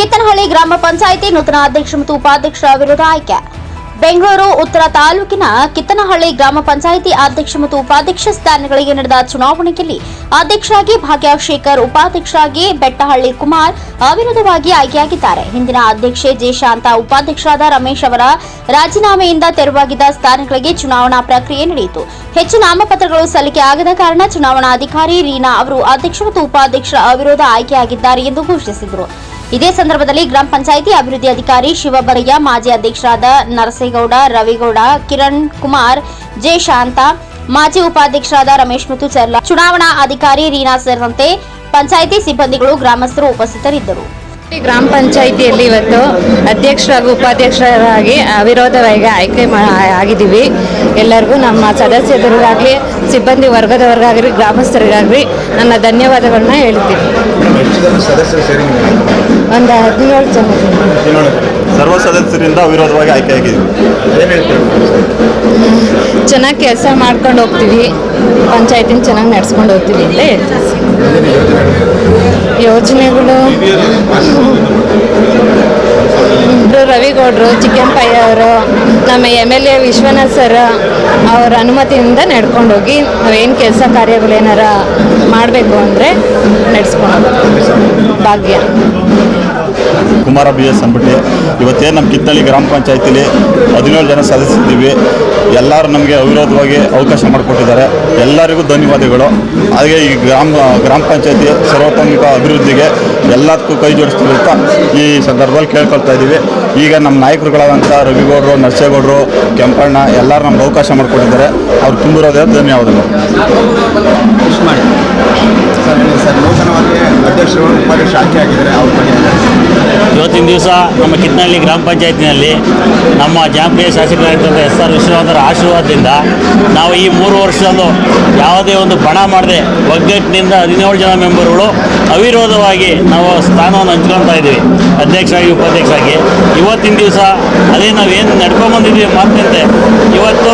ಕಿತ್ತನಹಳ್ಳಿ ಗ್ರಾಮ ಪಂಚಾಯಿತಿ ನೂತನ ಅಧ್ಯಕ್ಷ ಮತ್ತು ಉಪಾಧ್ಯಕ್ಷರ ವಿರುದ್ಧ ಆಯ್ಕೆ. ಬೆಂಗಳೂರು, ಉತ್ತರ ತಾಲೂಕಿನ ಕಿತ್ತನಹಳ್ಳಿ ಗ್ರಾಮ ಪಂಚಾಯಿತಿ ಅಧ್ಯಕ್ಷ ಮತ್ತು ಉಪಾಧ್ಯಕ್ಷ ಸ್ಥಾನಗಳಿಗೆ ನಡೆದ ಚುನಾವಣೆಯಲ್ಲಿ ಅಧ್ಯಕ್ಷರಾಗಿ ಭಾಗ್ಯ ಶೇಖರ್ ಉಪಾಧ್ಯಕ್ಷರಾಗಿ ಬೆಟ್ಟಹಳ್ಳಿ ಕುಮಾರ್ ಅವಿರೋಧವಾಗಿ ಆಯ್ಕೆಯಾಗಿದ್ದಾರೆ. ಹಿಂದಿನ ಅಧ್ಯಕ್ಷೆ ಜೆ ಶಾಂತ, ಉಪಾಧ್ಯಕ್ಷರಾದ ರಮೇಶ್ ಅವರ ರಾಜೀನಾಮೆಯಿಂದ ತೆರವಾಗಿದ್ದ ಸ್ಥಾನಗಳಿಗೆ ಚುನಾವಣಾ ಪ್ರಕ್ರಿಯೆ ನಡೆಯಿತು. ಹೆಚ್ಚು ನಾಮಪತ್ರಗಳು ಸಲ್ಲಿಕೆ ಆಗದ ಕಾರಣ ಚುನಾವಣಾಧಿಕಾರಿ ರೀನಾ ಅವರು ಅಧ್ಯಕ್ಷ ಮತ್ತು ಉಪಾಧ್ಯಕ್ಷರ ಅವಿರೋಧ ಆಯ್ಕೆಯಾಗಿದ್ದಾರೆ ಎಂದು ಘೋಷಿಸಿದರು. ಇದೇ ಸಂದರ್ಭದಲ್ಲಿ ಗ್ರಾಮ ಪಂಚಾಯಿತಿ ಅಭಿವೃದ್ಧಿ ಅಧಿಕಾರಿ ಶಿವಬರಯ್ಯ, ಮಾಜಿ ಅಧ್ಯಕ್ಷರಾದ ನರಸೇಗೌಡ, ರವಿಗೌಡ, ಕಿರಣ್ ಕುಮಾರ್, ಜೆ ಶಾಂತ, ಮಾಜಿ ಉಪಾಧ್ಯಕ್ಷರಾದ ರಮೇಶ್ ಮತ್ತು ಚರ್ಲಾ. ಚುನಾವಣಾ ಅಧಿಕಾರಿ ರೀನಾ ಸೇರಿದಂತೆ ಪಂಚಾಯಿತಿ ಸಿಬ್ಬಂದಿಗಳು ಗ್ರಾಮಸ್ಥರು ಉಪಸ್ಥಿತರಿದ್ದರು. ಗ್ರಾಮ ಪಂಚಾಯಿತಿಯಲ್ಲಿ ಇವತ್ತು ಅಧ್ಯಕ್ಷರಾಗಿ ಉಪಾಧ್ಯಕ್ಷರಾಗಿ ಅವಿರೋಧವಾಗಿ ಆಯ್ಕೆ ಆಗಿದ್ದೀವಿ. ಎಲ್ಲರಿಗೂ ನಮ್ಮ ಸದಸ್ಯರಿಗಾಗಲಿ ಸಿಬ್ಬಂದಿ ವರ್ಗದವರಿಗಾಗಲಿ ಗ್ರಾಮಸ್ಥರಿಗಾಗಲಿ ನನ್ನ ಧನ್ಯವಾದಗಳನ್ನ ಹೇಳ್ತೀನಿ ಒಂದು ಹದಿನೇಳು ಜನ. ಸರ್ವ ಸದಸ್ಯರಿಂದ ಅವಿರೋಧವಾಗಿ ಹೇಳ್ತೀವಿ ಚೆನ್ನಾಗಿ ಕೆಲಸ ಮಾಡ್ಕೊಂಡು ಹೋಗ್ತೀವಿ. ಪಂಚಾಯತಿನ ಚೆನ್ನಾಗಿ ನಡ್ಸ್ಕೊಂಡು ಹೋಗ್ತೀವಿ ಅಂತ ಹೇಳ್ತೀನಿ. ಯೋಜನೆಗಳು. ಇಬ್ಬರು ರವಿಗೌಡರು ಚಿಕ್ಕನ್ ಪೈ ಅವರು, ನಮ್ಮ M L A Vishwanath sir ಅವರ ಅನುಮತಿಯಿಂದ ನಡ್ಕೊಂಡು ಹೋಗಿ ನಾವೇನು ಕೆಲಸ ಕಾರ್ಯಗಳು ಏನಾರ ಮಾಡಬೇಕು ಅಂದರೆ ನಡೆಸ್ಕೊಂಡು ಭಾಗ್ಯ. ಕುಮಾರ ಬಿ ಎಸ್ ಅಂದ್ಬಿಟ್ಟು ಇವತ್ತೇನು ನಮ್ಮ ಕಿತ್ತಳ್ಳಿ ಗ್ರಾಮ ಪಂಚಾಯತಿಲಿ ಹದಿನೇಳು ಜನ ಸದಸ್ಯರಿದ್ದೀವಿ. ಎಲ್ಲರೂ ನಮಗೆ ಅವಿರೋಧವಾಗಿ ಅವಕಾಶ ಮಾಡಿಕೊಟ್ಟಿದ್ದಾರೆ. ಎಲ್ಲರಿಗೂ ಧನ್ಯವಾದಗಳು. ಹಾಗೆ ಈ ಗ್ರಾಮ ಗ್ರಾಮ ಪಂಚಾಯತಿ ಸರ್ವತೋಮುಖ ಅಭಿವೃದ್ಧಿಗೆ ಎಲ್ಲದಕ್ಕೂ ಕೈ ಜೋಡಿಸ್ತೀವಿ ಅಂತ ಈ ಸಂದರ್ಭದಲ್ಲಿ ಕೇಳ್ಕೊಳ್ತಾ ಇದ್ದೀವಿ. ಈಗ ನಮ್ಮ ನಾಯಕರುಗಳಾದಂಥ ರವಿಗೌಡರು, ನರಸೇಗೌಡರು, ಕೆಂಪಣ್ಣ ಎಲ್ಲರೂ ನಮ್ಗೆ ಅವಕಾಶ ಮಾಡಿಕೊಟ್ಟಿದ್ದಾರೆ. ಅವ್ರು ತುಂಬಿರೋದೇ ಧನ್ಯವಾದಗಳು. ಇವತ್ತಿನ ದಿವಸ ನಮ್ಮ ಕಿತ್ನಹಳ್ಳಿ ಗ್ರಾಮ ಪಂಚಾಯತಿನಲ್ಲಿ ನಮ್ಮ ಜಾಂಪ್ರಿಯ ಶಾಸಕರಾಗಿದ್ದಂಥ ಎಸ್ ಆರ್ ವಿಶ್ವನಾಥರ ಆಶೀರ್ವಾದದಿಂದ ನಾವು ಈ ಮೂರು ವರ್ಷದಲ್ಲೂ ಯಾವುದೇ ಒಂದು ಬಣ ಮಾಡದೆ ಒಗ್ಗಟ್ಟಿನಿಂದ ಹದಿನೇಳು ಜನ ಮೆಂಬರ್ಗಳು ಅವಿರೋಧವಾಗಿ ನಾವು ಸ್ಥಾನವನ್ನು ಹಂಚ್ಕೊಳ್ತಾ ಇದ್ದೀವಿ ಅಧ್ಯಕ್ಷರಾಗಿ, ಉಪಾಧ್ಯಕ್ಷರಾಗಿ. ಇವತ್ತಿನ ದಿವಸ ಅದೇ ನಾವೇನು ನಡ್ಕೊಂಬಂದಿದ್ದೀವಿ ಮಾತಿನಂತೆ, ಇವತ್ತು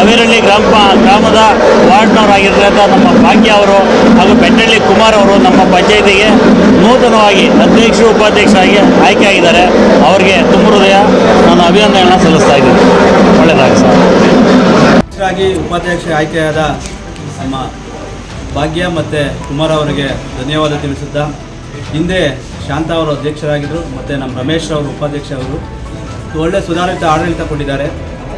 ಅವಿರಳ್ಳಿ ಗ್ರಾಮ, ಗ್ರಾಮದ ವಾರ್ಡ್ನವರಾಗಿರ್ತಕ್ಕಂಥ ನಮ್ಮ ಭಾಗ್ಯ ಅವರು ಹಾಗೂ ಬೆಟ್ಟಳ್ಳಿ ಕುಮಾರ್ ಅವರು ನಮ್ಮ ಪಂಚಾಯಿತಿಗೆ ನೂತನವಾಗಿ ಅಧ್ಯಕ್ಷರು, ಉಪಾಧ್ಯಕ್ಷರಾಗಿ ಆಯ್ಕೆಯಾಗಿದ್ದಾರೆ ಅವರಿಗೆ ತುಂಬ ಹೃದಯ, ನಾನು ಅಭಿನಂದನೆಗಳನ್ನ ಸಲ್ಲಿಸ್ತಾ ಇದ್ದೀನಿ. ಒಳ್ಳೆಯದಾಗಿ ಸರ್. ಅಧ್ಯಕ್ಷರಾಗಿ ಉಪಾಧ್ಯಕ್ಷ ಆಯ್ಕೆಯಾದ ನಮ್ಮ ಭಾಗ್ಯ ಮತ್ತು ಕುಮಾರ್ ಅವರಿಗೆ ಧನ್ಯವಾದ ತಿಳಿಸುತ್ತಾ, ಹಿಂದೆ ಶಾಂತ ಅವರು ಅಧ್ಯಕ್ಷರಾಗಿದ್ದರು ಮತ್ತು ನಮ್ಮ ರಮೇಶ್ ಅವರು ಉಪಾಧ್ಯಕ್ಷ ಅವರು. ಒಳ್ಳೆ ಸುಧಾರಿತ ಆಡಳಿತ ಕೊಟ್ಟಿದ್ದಾರೆ.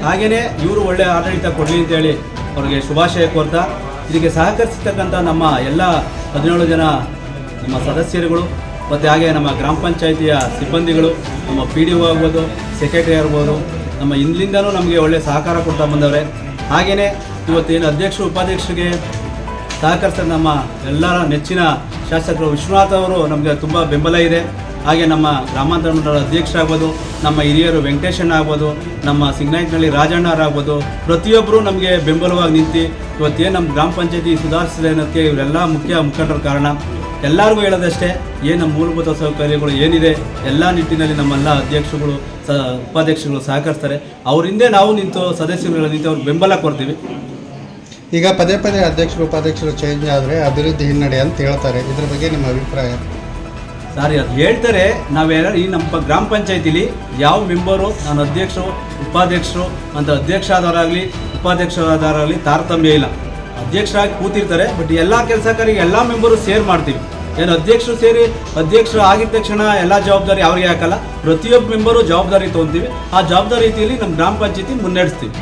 ಹಾಗೆಯೇ ಇವರು ಒಳ್ಳೆ ಆಡಳಿತ ಕೊಡಲಿ ಅಂತೇಳಿ ಅವರಿಗೆ ಶುಭಾಶಯ ಕೋರ್ತಾ. ಇದಕ್ಕೆ ಸಹಕರಿಸತಕ್ಕಂಥ ನಮ್ಮ ಎಲ್ಲ ಹದಿನೇಳು ಜನ ನಮ್ಮ ಸದಸ್ಯರುಗಳು, ಮತ್ತು ಹಾಗೆ ನಮ್ಮ ಗ್ರಾಮ ಪಂಚಾಯಿತಿಯ ಸಿಬ್ಬಂದಿಗಳು, ನಮ್ಮ ಪಿ ಡಿ ಒ ಆಗ್ಬೋದು, ಸೆಕ್ರೆಟರಿ ಆಗ್ಬೋದು, ನಮ್ಮ ಇಂದಿಂದಲೂ ನಮಗೆ ಒಳ್ಳೆ ಸಹಕಾರ ಕೊಡ್ತಾ ಬಂದವ್ರೆ. ಹಾಗೆಯೇ ಇವತ್ತೇನು ಅಧ್ಯಕ್ಷರು, ಉಪಾಧ್ಯಕ್ಷರಿಗೆ ಸಹಕರಿಸಿದ ನಮ್ಮ ಎಲ್ಲರ ನೆಚ್ಚಿನ ಶಾಸಕರು ವಿಶ್ವನಾಥ್ ಅವರು ನಮಗೆ ತುಂಬ ಬೆಂಬಲ ಇದೆ. ಹಾಗೆ ನಮ್ಮ ಗ್ರಾಮಾಂತರ ಮಂಡಲ ಅಧ್ಯಕ್ಷರಾಗ್ಬೋದು, ನಮ್ಮ ಹಿರಿಯರು ವೆಂಕಟೇಶಣ್ಣ ಆಗ್ಬೋದು ನಮ್ಮ ಸಿಗ್ನಾಯ್ಕನಹಳ್ಳಿ ರಾಜಣ್ಣರಾಗ್ಬೋದು ಪ್ರತಿಯೊಬ್ಬರು ನಮಗೆ ಬೆಂಬಲವಾಗಿ ನಿಂತು ಇವತ್ತೇನು ನಮ್ಮ ಗ್ರಾಮ ಪಂಚಾಯತಿ ಸುಧಾರಿಸಿದೆ ಅನ್ನೋಕ್ಕೆ ಇವರೆಲ್ಲ ಮುಖ್ಯ ಮುಖಂಡರ ಕಾರಣ. ಎಲ್ಲರಿಗೂ ಹೇಳೋದಷ್ಟೇ, ಏನು ನಮ್ಮ ಮೂಲಭೂತ ಸೌಕರ್ಯಗಳು ಏನಿದೆ, ಎಲ್ಲ ನಿಟ್ಟಿನಲ್ಲಿ ನಮ್ಮೆಲ್ಲ ಅಧ್ಯಕ್ಷಗಳು ಸ ಉಪಾಧ್ಯಕ್ಷಗಳು ಸಹಕರಿಸ್ತಾರೆ. ಅವರಿಂದೇ ನಾವು ನಿಂತು ಸದಸ್ಯರುಗಳು ನಿಂತು ಅವ್ರಿಗೆ ಬೆಂಬಲ ಕೊಡ್ತೀವಿ. ಈಗ ಪದೇ ಪದೇ ಅಧ್ಯಕ್ಷರು, ಉಪಾಧ್ಯಕ್ಷರು ಚೇಂಜ್ ಆದರೆ ಅಭಿವೃದ್ಧಿ ಹಿನ್ನಡೆ ಅಂತ ಹೇಳ್ತಾರೆ. ಇದ್ರ ಬಗ್ಗೆ ನಿಮ್ಮ ಅಭಿಪ್ರಾಯ? ಸಾರಿ, ಅದು ಹೇಳ್ತಾರೆ ನಾವೇನಾರು ಈ ನಮ್ಮ ಗ್ರಾಮ ಪಂಚಾಯತಿಲಿ ಯಾವ ಮೆಂಬರು, ನಾನು ಅಧ್ಯಕ್ಷರು, ಉಪಾಧ್ಯಕ್ಷರು, ಅಂತ ಅಧ್ಯಕ್ಷ ಆದವರಾಗಲಿ ಉಪಾಧ್ಯಕ್ಷರಾದವರಾಗಲಿ ತಾರತಮ್ಯ ಇಲ್ಲ. ಅಧ್ಯಕ್ಷರಾಗಿ ಕೂತಿರ್ತಾರೆ, ಬಟ್ ಎಲ್ಲ ಕೆಲಸಕಾರಿಗೆ ಎಲ್ಲ ಮೆಂಬರು ಸೇರ್ ಮಾಡ್ತೀವಿ. ಏನು ಅಧ್ಯಕ್ಷರು ಸೇರಿ, ಅಧ್ಯಕ್ಷರು ಆಗಿದ ತಕ್ಷಣ ಎಲ್ಲ ಜವಾಬ್ದಾರಿ ಅವ್ರಿಗೆ ಹಾಕಲ್ಲ. ಪ್ರತಿಯೊಬ್ಬ ಮೆಂಬರು ಜವಾಬ್ದಾರಿ ತೊಗೊತೀವಿ. ಆ ಜವಾಬ್ದಾರಿ ರೀತಿಯಲ್ಲಿ ನಮ್ಮ ಗ್ರಾಮ ಪಂಚಾಯತಿ ಮುನ್ನಡೆಸ್ತೀವಿ.